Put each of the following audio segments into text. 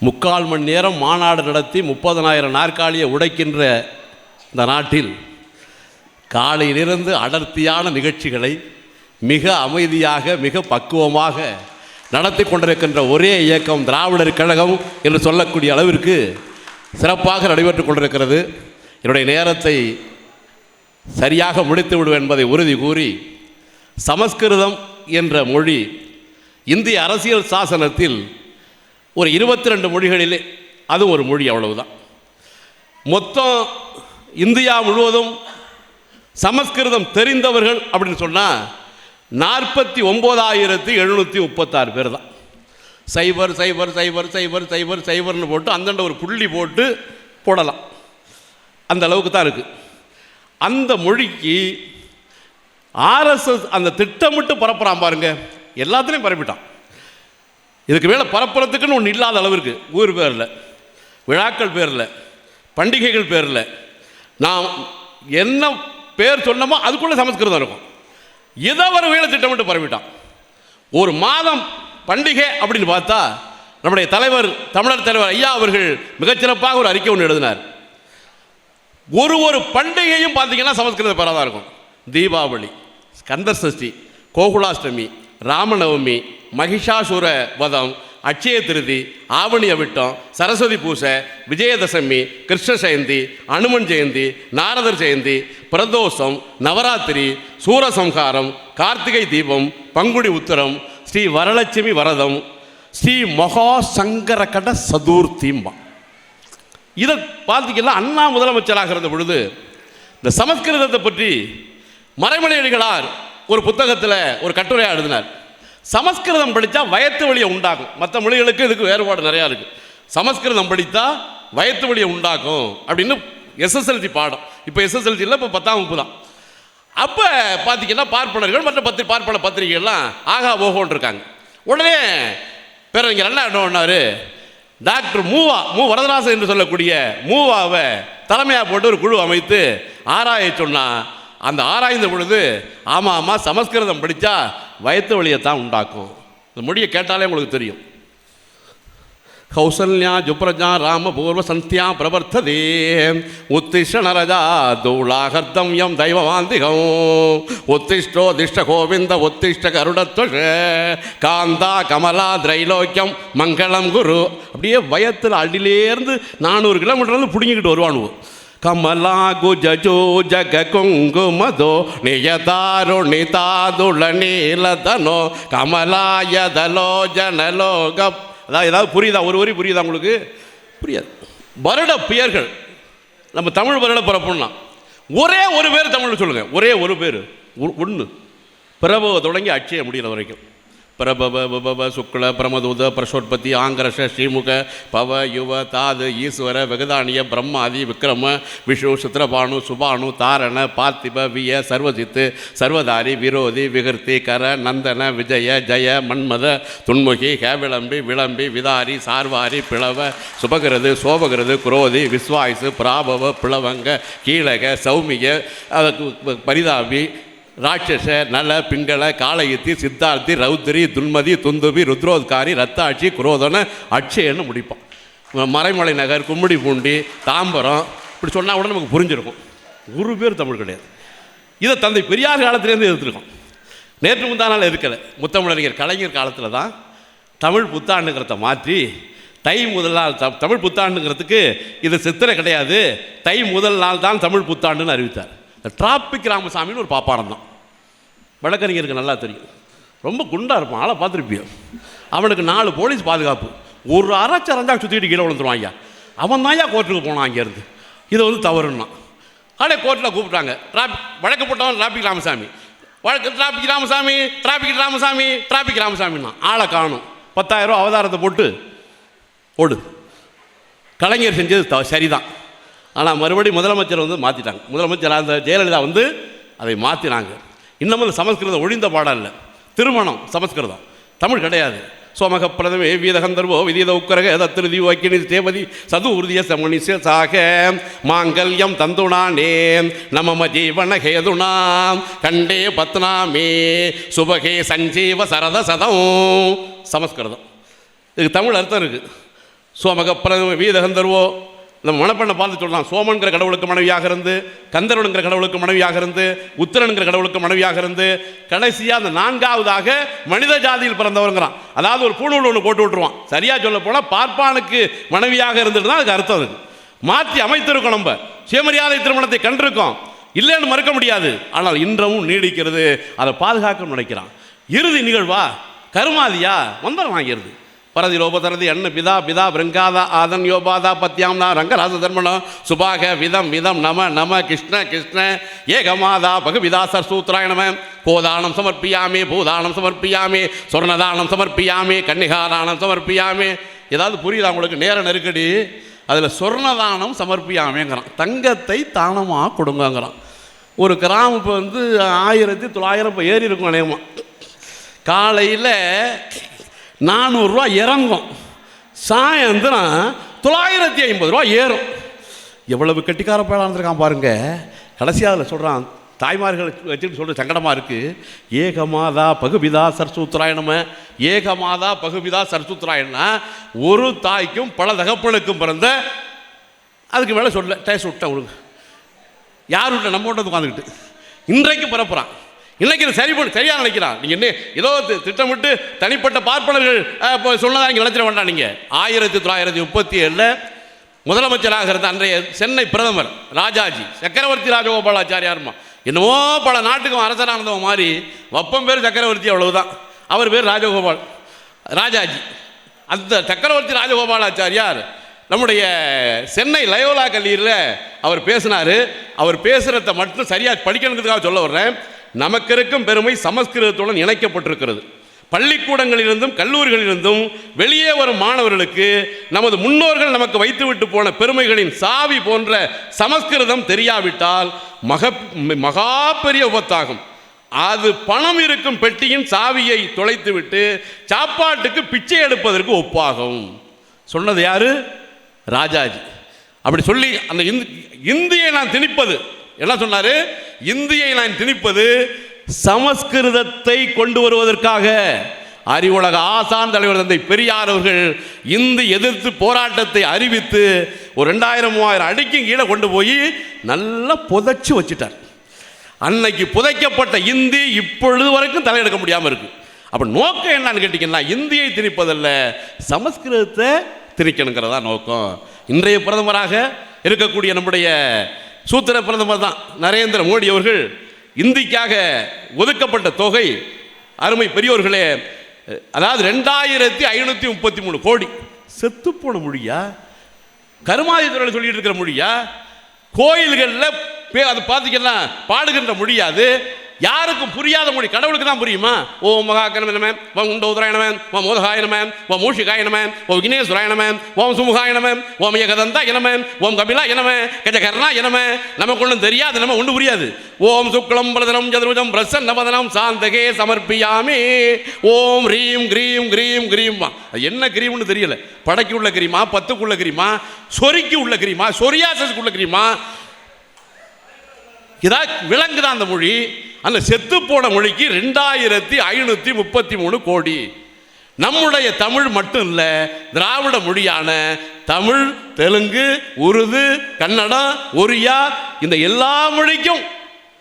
முக்கால் மணி நேரம் மாநாடு நடத்தி முப்பதனாயிரம் நாற்காலியை உடைக்கின்ற இந்த நாட்டில் காலையிலிருந்து அடர்த்தியான நிகழ்ச்சிகளை மிக அமைதியாக மிக பக்குவமாக நடத்தி கொண்டிருக்கின்ற ஒரே இயக்கம் திராவிடர் கழகம் என்று சொல்லக்கூடிய அளவிற்கு சிறப்பாக நடைபெற்று கொண்டிருக்கிறது. என்னுடைய நேரத்தை சரியாக முடித்து விடுவேன் என்பதை உறுதி கூறி சமஸ்கிருதம் என்ற மொழி இந்திய அரசியல் சாசனத்தில் ஒரு இருபத்தி ரெண்டு மொழிகளிலே அதுவும் ஒரு மொழி அவ்வளவுதான். மொத்தம் இந்தியா முழுவதும் சமஸ்கிருதம் தெரிந்தவர்கள் அப்படின்னு சொன்னால் நாற்பத்தி ஒம்போதாயிரத்தி எழுநூற்றி முப்பத்தாறு பேர் தான் சைபர் சைபர் சைபர் சைபர் சைபர் சைபர்னு போட்டு அந்தண்ட ஒரு புள்ளி போட்டு போடலாம். அந்த அளவுக்கு தான் இருக்குது அந்த மொழிக்கு ஆர்எஸ்எஸ் அந்த திட்டமிட்டு பரப்புகிறான் பாருங்க. எல்லாத்துலேயும் பரப்பிட்டான். இதுக்கு மேலே பரப்புறதுக்குன்னு ஒன்று இல்லாத அளவிற்கு. ஊர் பேரில் விழாக்கள் பேரில் பண்டிகைகள் பேரில். நாம் என்ன பேர் சொன்னமோ அதுக்குள்ளே சமஸ்கிருதம் இருக்கும். இதை ஒரு வேலை திட்டமிட்டு பரவிட்டான் ஒரு மாதம் பண்டிகை அப்படின்னு பார்த்தா நம்முடைய தலைவர் தமிழர் தலைவர் ஐயா அவர்கள் மிகச்சிறப்பாக ஒரு அறிக்கை ஒன்று எழுதினார். ஒரு ஒரு பண்டிகையும் பார்த்தீங்கன்னா சமஸ்கிருத பெறாதான் இருக்கும். தீபாவளி ஸ்கந்தர் சஷ்டி கோகுலாஷ்டமி ராமநவமி மகிஷாசுர வதம் அட்சய திருதி ஆவணி அவிட்டம் சரஸ்வதி பூசை விஜயதசமி கிருஷ்ண ஜெயந்தி அனுமன் ஜெயந்தி நாரதர் ஜெயந்தி பிரதோஷம் நவராத்திரி சூரசம்ஹாரம் கார்த்திகை தீபம் பங்குடி உத்தரம் ஸ்ரீ வரலட்சுமி வரதம் ஸ்ரீ மகா சங்கரகட சதுர்த்திம்பா இதை பார்த்தீங்கன்னா அண்ணா முதலமைச்சராக இருந்த பொழுது இந்த சமஸ்கிருதத்தை பற்றி மறைமலையடிகளார் ஒரு புத்தகத்தில் ஒரு கட்டுரையாக எழுதினார். சமஸ்கிருதம் படித்தா வயத்து வழியை உண்டாக்கும். மற்ற மொழிகளுக்கு இதுக்கு வேறுபாடு நிறையா இருக்குது சமஸ்கிருதம் படித்தா வயத்து வழியை உண்டாக்கும் அப்படின்னு எஸ்எஸ்எல்சி பாடம். இப்போ எஸ்எஸ்எல்சி இல்லை இப்போ பத்தாம் வகுப்பு தான். அப்போ பார்த்தீங்கன்னா பார்ப்பனர்கள் மற்ற பத்திரி பார்ப்பன பத்திரிகைகள்லாம் ஆகா ஓஹோன்னு இருக்காங்க. உடனே பேரறிஞர் என்ன என்ன டாக்டர் மூவா மு வரதராசன் என்று சொல்லக்கூடிய மூவாவை தலைமையாக போட்டு ஒரு குழு அமைத்து ஆராய சொன்னால் அந்த ஆராய்ந்த பொழுது ஆமாம் ஆமாம் சமஸ்கிருதம் படித்தா வயத்து வழியை தான் உண்டாக்கும். இந்த மொழியை கேட்டாலே உங்களுக்கு தெரியும். கௌசல்யா ஜுப்ரஜா ராமபூர்வ சந்தியா பிரவர்த்ததே. உத்திஷ்ட நரஜா எம் தெய்வவாந்திகம். உத்திஷ்டோ திஷ்ட கோவிந்த உத்திஷ்ட கருடத்வஷ. காந்தா கமலா திரைலோக்கியம் மங்களம் குரு. அப்படியே வயத்தில் அடியிலேருந்து நானூறு கிலோமீட்டர்லேருந்து பிடுங்கிக்கிட்டு வருவானுவோம் కమలాగుజో జగ కుంగుమదో నియదారుణితాదుల నీలధనో కమలాయదలో జనలో గప్ அதாவது ஏதாவது புரியுதா ஒரு வரி புரியுதா உங்களுக்கு புரியாது வருட பெயர்கள் நம்ம தமிழ் வருட பிறப்புன்னா ஒரே ஒரு பேர் தமிழில் சொல்லுங்கள் ஒரே ஒரு பேர் ஒன்று பிரபவ தொடங்கி அட்சயம் முடிகிற வரைக்கும் பிரபவ விபவ சுக்ல பிரமதூத பிரசோற்பத்தி ஆங்கரஷ ஸ்ரீமுக பவ யுவ தாது ஈஸ்வர வெகதானிய பிரம்மாதி விக்ரம விஷு சுத்திரபானு சுபானு தாரண பார்த்திப விய சர்வஜித்து சர்வதாரி விரோதி விகர்த்தி கர நந்தன விஜய ஜெய மன்மத துன்முகி ஹேவிளம்பி விளம்பி விதாரி சார்வாரி பிளவ சுபகிறது சோபகிறது குரோதி விஸ்வாயுசு பிராபவ பிளவங்க கீழக சௌமிய பரிதாபி ராட்சச நல பிங்கள காளயத்தி சித்தார்த்தி ரௌத்ரி துன்மதி துந்துபி ருத்ரோத்காரி ரத்தாட்சி குரோதன அட்சயன்னு முடிப்பான். மறைமலை நகர் கும்மிடி பூண்டி தாம்பரம் இப்படி சொன்னால் கூட நமக்கு புரிஞ்சிருக்கும். ஒரு பேர் தமிழ் கிடையாது. இதை தந்தை பெரியார் காலத்திலேருந்து எடுத்துருக்கோம் நேற்று முந்தானால் இருக்கலை முத்தமிழறிஞர் கலைஞர் காலத்தில் தான் தமிழ் புத்தாண்டுங்கிறத மாற்றி தை முதல் நாள் த தமிழ் புத்தாண்டுங்கிறதுக்கு இது சித்திரை கிடையாது. தை முதல் நாள் தான் தமிழ் புத்தாண்டுன்னு அறிவித்தார். இந்த டிராபிக் ராமசாமின்னு ஒரு பாப்பாரம் தான் வழக்கறிஞருக்கு நல்லா தெரியும். ரொம்ப குண்டாக இருப்பான் ஆளை பார்த்துருப்பியோ. அவனுக்கு நாலு போலீஸ் பாதுகாப்பு. ஒரு அரைச்சி அரைஞ்சா சுற்றிட்டு கீழே விழுந்துருவான் ஐயா. அவன் தான் ஐயா கோர்ட்டுக்கு போனான் அங்கேருந்து இது வந்து தவறுன்னா. அடே கோர்ட்டில் கூப்பிட்டாங்க. டிராபிக் வழக்கு போட்டவன் டிராபிக் ராமசாமி. வழக்கு traffic Ramasamy traffic Ramasamy traffic ராமசாமின்னா ஆளை காணும். பத்தாயிரம் ரூபா அவதாரத்தை போட்டு ஓடு கலைஞர் செஞ்சது த சரிதான். ஆனால் மறுபடியும் முதலமைச்சர் வந்து மாற்றிட்டாங்க முதலமைச்சர் அந்த ஜெயலலிதா வந்து அதை மாற்றினாங்க இன்னமும் சமஸ்கிருதம் ஒழிந்த பாடம் இல்லை திருமணம் சமஸ்கிருதம். தமிழ் கிடையாது. சோமக பிரதமே வீதகந்தர்வோ விதீத உக்கரக தத்திருதி வாக்கினி தேவதி சது உறுதிய சமணி சாக மாங்கல்யம் தந்துணானே நமம ஜீவன ஹேதுனாம் கண்டே பத்னாமே சுபகே சஞ்சீவ சரத சதம். சமஸ்கிருதம். இதுக்கு தமிழ் அர்த்தம் இருக்குது சோமகப்பிர வீதகந்தர்வோ நம்ம மணப்பெண்ணை பார்த்து சொல்லலாம் சோமன்கிற கடவுளுக்கு மனைவியாக இருந்து கந்தருடுங்கிற கடவுளுக்கு மனைவியாக இருந்து உத்திரன்கிற கடவுளுக்கு மனைவியாக இருந்து கடைசியாக அந்த நான்காவதாக மனித ஜாதியில் பிறந்தவருங்கிறான். அதாவது ஒரு பூணூல் ஒன்று போட்டு விட்டுருவான். சரியாக சொல்ல போனால் பார்ப்பானுக்கு மனைவியாக இருந்துட்டு தான் அதுக்கு அர்த்தம் அது. மாற்றி அமைத்திருக்கோம் நம்ம. சுயமரியாதை திருமணத்தை கண்டிருக்கோம். இல்லைன்னு மறுக்க முடியாது. ஆனால் இன்றமும் நீடிக்கிறது. அதை பாதுகாக்க நினைக்கிறான். இறுதி நிகழ்வா? கருமாதியா? மந்திரம் வாங்கிடுது. பரதி லோபதரதி அண்ண பிதா பிதா பிருங்காதா ஆதன் யோபாதா பத்யாம் தான் ரங்கராச தர்மணம் சுபாக விதம் விதம் நம நம கிருஷ்ண கிருஷ்ண ஏகமாதா பகுவிதாசர் சூத்ராயணம கோதானம் சமர்ப்பியாமே பூதானம் சமர்ப்பியாமே சொர்ணதானம் சமர்ப்பியாமே கன்னிகாதானம் சமர்ப்பியாமே. ஏதாவது புரியுதா உங்களுக்கு? நேர நெருக்கடி. அதில் சொர்ணதானம் சமர்ப்பியாமேங்கிறான். தங்கத்தை தானமாக கொடுங்கங்கிறான். ஒரு கிராம் இப்போ வந்து ஆயிரத்தி தொள்ளாயிரம் இப்போ ஏறி இருக்கும் அநேகமாக காலையில் நானூறுரூவா இறங்கும். சாயந்தரம் தொள்ளாயிரத்தி ஐம்பது ரூபா ஏறும். எவ்வளவு கெட்டிக்கார பயலாக இருந்திருக்கான் கடைசியாக அதில் சொல்கிறான் தாய்மார்கள் வச்சுட்டு சொல்கிற சங்கடமாக இருக்குது ஏகமாதா பகுபிதா சரஸ்வத்ராயணம ஏகமாதா பகுபிதா சரஸ்வத்ராயணா ஒரு தாய்க்கும் பல தகப்பனுக்கும் பிறந்த அதுக்கு மேலே சொல்ல டேஸ்ட் விட்டேன் உங்களுக்கு யார் விட்ட நம்ம விட்டு உட்காந்துக்கிட்டு இன்றைக்கு பிறப்புறான் இன்னைக்கு சரி பண்ணி சரியாக நினைக்கிறான். நீங்கள் என்ன ஏதோ திட்டமிட்டு தனிப்பட்ட பார்ப்பனர்கள் அஹ், இப்போ நீங்கள் நினைச்சிட வேண்டாம் நீங்கள் ஆயிரத்தி தொள்ளாயிரத்தி முப்பத்தி ஏழில் முதலமைச்சராக இருந்த அன்றைய சென்னை பிரதமர் ராஜாஜி சக்கரவர்த்தி ராஜகோபாலாச்சாரியாருமா? என்னமோ பல நாட்டுக்கும் அரசரானதவன் மாதிரி வப்பம் பேர் சக்கரவர்த்தி அவ்வளவுதான். அவர் பேர் ராஜகோபால் ராஜாஜி. அந்த சக்கரவர்த்தி ராஜகோபாலாச்சாரியார் நம்முடைய சென்னை லயோலா கல்லூரியில் அவர் பேசினார். அவர் பேசுகிறத மட்டும் சரியாக படிக்கணுங்கிறதுக்காக சொல்ல வர்றேன். நமக்கு இருக்கும் பெருமை சமஸ்கிருதத்துடன் இணைக்கப்பட்டிருக்கிறது. பள்ளிக்கூடங்களிலிருந்தும் கல்லூரிகளிலிருந்தும் வெளியே வரும் மாணவர்களுக்கு நமது முன்னோர்கள் நமக்கு வைத்துவிட்டு போன பெருமைகளின் சாவி போன்ற சமஸ்கிருதம் தெரியாவிட்டால் மக மகா பெரிய உபத்தாகும் அது பணம் இருக்கும் பெட்டியின் சாவியை தொலைத்துவிட்டு சாப்பாட்டுக்கு பிச்சை எடுப்பதற்கு ஒப்பாகும். சொன்னது யாரு? ராஜாஜி. அப்படி சொல்லி அந்த இந்தியை நான் திணிப்பது என்ன சொன்னாரு? இந்தியை நான் திணிப்பது சமஸ்கிருதத்தை கொண்டு வருவதற்காக. அறிவுலக ஆசான் தலைவர் தந்தை பெரியார் அவர்கள் இந்தி எதிர்த்து போராட்டத்தை அறிவித்து ஒரு ரெண்டாயிரம் மூவாயிரம் அடிக்கும் கீழே கொண்டு போய் நல்லா புதைச்சி வச்சுட்டார். அன்னைக்கு புதைக்கப்பட்ட இந்தி இப்பொழுது வரைக்கும் தலையெடுக்க முடியாமல் இருக்கு. அப்போ நோக்கம் என்னன்னு கேட்டிங்கன்னா இந்தியை திணிப்பதல்ல சமஸ்கிருதத்தை திணிக்கணுங்கிறதா நோக்கம். இன்றைய பிரதமராக இருக்கக்கூடிய நம்முடைய சூத்திர பிரதமர் தான். நரேந்திர மோடி அவர்கள் இந்திக்காக ஒதுக்கப்பட்ட தொகை அருமை பெரியோர்களே அதாவது ரெண்டாயிரத்தி ஐநூற்றி முப்பத்தி மூணு கோடி. செத்துப்போன மொழியா? கருமாதித்துறையில் சொல்லிட்டு இருக்கிற மொழியா? கோயில்களில் பே அது பார்த்தீங்கன்னா பாடுகின்ற மொழியாது யாருக்கும் புரியாத மொழி கடவுளுக்கு தான் புரியுமா? ஓ மகாகணமன் ஓம் உண்டோதராயணமன் ஓம் மோதகாயணமன் ஓம் மூஷிகாயணமன் ஓம் விக்னேஸ்வராயணமன் ஓம் சுமுகாயணமன் ஓம் ஏகதந்தா இனமன் ஓம் கபிலா இனமே கஜகர்ணா இனமே நமக்கு ஒன்றும் தெரியாது நம்ம ஒன்று புரியாது. ஓம் சுக்லம் பிரதனம் சதுர்புஜம் பிரசன்னவதனம் சாந்தகே சமர்ப்பியாமே. ஓம் ரீம் கிரீம் கிரீம் கிரீம்மா. அது என்ன கிரீம்னு தெரியல. படைக்கு உள்ள கிரீமா பத்துக்குள்ள கிரீமா சொரிக்கு உள்ள கிரீமா சொரியாசஸ்க்கு உள்ள கிரீமா. இதா விளங்குதான் அந்த மொழி. அந்த செத்து போன மொழிக்கு ரெண்டாயிரத்தி ஐநூற்றி முப்பத்தி மூணு கோடி. நம்முடைய தமிழ் மட்டும் இல்லை திராவிட மொழியான தமிழ் தெலுங்கு உருது கன்னடம் ஒரியா இந்த எல்லா மொழிக்கும்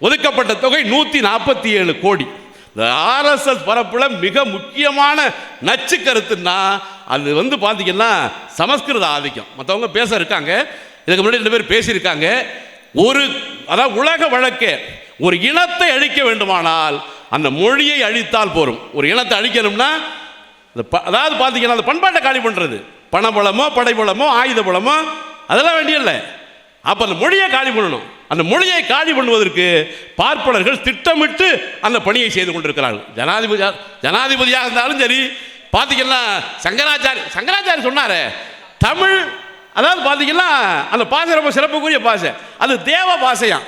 ஒதுக்கப்பட்ட தொகை நூற்றி நாற்பத்தி ஏழு கோடி. இந்த ஆர்எஸ்எஸ் பரப்பில் மிக முக்கியமான நச்சு கருத்துன்னா அது வந்து பார்த்தீங்கன்னா சமஸ்கிருத ஆதிக்கம். மற்றவங்க பேச இருக்காங்க. இதுக்கு முன்னாடி ரெண்டு பேர் பேசியிருக்காங்க. ஒரு அதாவது உலக வழக்கு. ஒரு இனத்தை அழிக்க வேண்டுமானால் அந்த மொழியை அழித்தால் போரும். ஒரு இனத்தை அழிக்கணும்னா இந்த ப- அதாவது பார்த்தீங்கன்னா அந்த பண்பாட்டை காலி பண்ணுறது பணபலமோ படைபலமோ ஆயுத பலமோ அதெல்லாம் வேண்டியதில்லை அப்போ அந்த மொழியை காலி பண்ணணும். அந்த மொழியை காலி பண்ணுவதற்கு பார்ப்பனர்கள் திட்டமிட்டு அந்த பணியை செய்து கொண்டிருக்கிறார்கள். ஜனாதிபதி ஜனாதிபதியாக இருந்தாலும் சரி பார்த்தீங்கன்னா சங்கராச்சாரி சங்கராச்சாரி சொன்னாரே தமிழ் அதாவது பார்த்தீங்கன்னா அந்த பாசை ரொம்ப சிறப்புக்குரிய பாசை. அது தேவ பாசையான்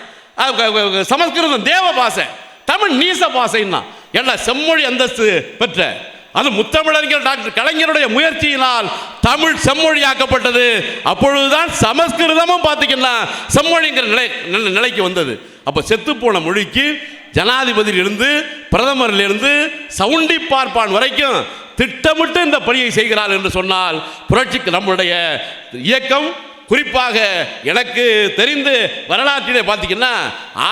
சமஸ்கிருதம் தேவ பாசை தமிழ் நீச பாசைன்னா என்ன செம்மொழி அந்தஸ்து பெற்ற. அது முத்தமிழறிஞர் டாக்டர் கலைஞருடைய முயற்சியினால் தமிழ் செம்மொழியாக்கப்பட்டது. அப்பொழுதுதான் சமஸ்கிருதமும் பார்த்தீங்கன்னா செம்மொழிங்கிற நிலை நிலை- நிலைக்கு வந்தது. அப்போ செத்துப்போன மொழிக்கு ஜனாதிபதியிலிருந்து பிரதமரிலிருந்து சவுண்டி பார்ப்பான் வரைக்கும் திட்டமிட்டு இந்த பணியை செய்கிறார் என்று சொன்னால் புரட்சிக்கு நம்முடைய இயக்கம் குறிப்பாக எனக்கு தெரிந்து வரலாற்றிலே பார்த்தீங்கன்னா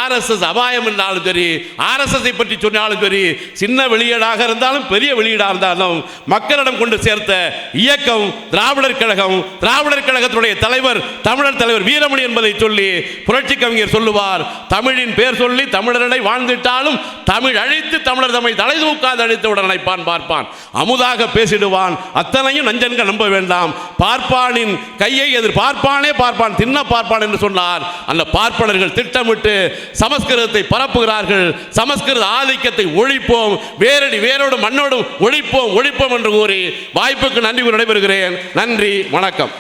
ஆர்எஸ்எஸ் அபாயம் என்றாலும் சரி ஆர்எஸ்எஸை பற்றி சொன்னாலும் சரி சின்ன வெளியீடாக இருந்தாலும் பெரிய வெளியீடாக இருந்தாலும் மக்களிடம் கொண்டு சேர்த்த இயக்கம் திராவிடர் கழகம் திராவிடர் கழகத்துடைய தலைவர் தமிழர் தலைவர் வீரமணி என்பதை சொல்லி புரட்சி கவிஞர் சொல்லுவார். தமிழின் பேர் சொல்லி தமிழரடை வாழ்ந்துட்டாலும் தமிழ் அழித்து தமிழர் தம்மை தலை தூக்காது அழித்தவுடன் நினைப்பான் பார்ப்பான். அமுதாக பேசிடுவான். அத்தனையும் நஞ்சன்கள் நம்ப வேண்டாம். பார்ப்பானின் கையை எதிர்பார்ப்பான் பார்ப்பானே பார்ப்பான் தின்ன பார்ப்பான் என்று சொன்னார் அந்த பார்ப்பனர்கள் திட்டமிட்டு சமஸ்கிருதத்தை பரப்புகிறார்கள். சமஸ்கிருத ஆதிக்கத்தை ஒழிப்போம் வேரடி வேரோடு மண்ணோடும் ஒழிப்போம் ஒழிப்போம் என்று கூறி வாய்ப்புக்கு நன்றி நடைபெறுகிறேன் நன்றி வணக்கம்.